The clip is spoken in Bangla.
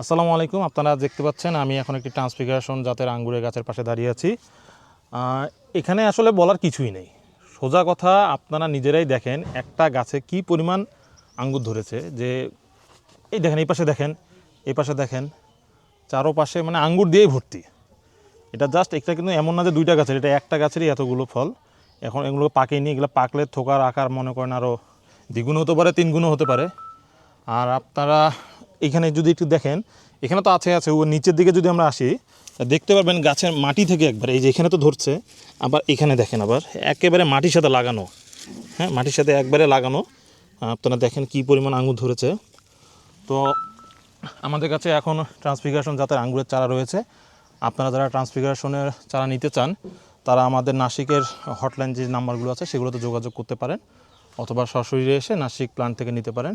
আসসালামু আলাইকুম, আপনারা দেখতে পাচ্ছেন আমি এখন একটি ট্রান্সফিগারেশন জাতের আঙ্গুরের গাছের পাশে দাঁড়িয়ে আছি। এখানে আসলে বলার কিছুই নেই। সোজা কথা, আপনারা নিজেরাই দেখেন একটা গাছে কি পরিমাণ আঙ্গুর ধরেছে, যে এই দেখেন, এই পাশে দেখেন, এই পাশে দেখেন চারো পাশে মানে আঙ্গুর দিয়েই ভর্তি। এটা জাস্ট একটা কিন্তু এমন না যে দুইটা গাছের, এটা একটা গাছেরই এতগুলো ফল। এখন এগুলো পাকেনি এগুলো পাকলে থোকার আকার মনে করেন আরও দ্বিগুণ হতে পারে, তিনগুণও হতে পারে। আর আপনারা এখানে যদি একটু দেখেন, এখানে তো আছে আছে, ও নিচের দিকে যদি আমরা আসি দেখতে পারবেন গাছের মাটি থেকে একবার, এই যে এখানে তো ধরছে, আবার এখানে দেখেন আবার, একেবারে মাটির সাথে লাগানো হ্যাঁ মাটির সাথে একবারে লাগানো। আপনারা দেখেন কি পরিমাণ আঙুর ধরেছে। তো আমাদের কাছে এখন ট্রান্সফিগারেশন জাতের আঙ্গুরের চারা রয়েছে। আপনারা যারা ট্রান্সফিগারেশনের চারা নিতে চান, তারা আমাদের নাসিকের হটলাইন যে নাম্বারগুলো আছে, সেগুলোতে যোগাযোগ করতে পারেন, অথবা সরাসরি এসে নাসিক প্ল্যান্ট থেকে নিতে পারেন।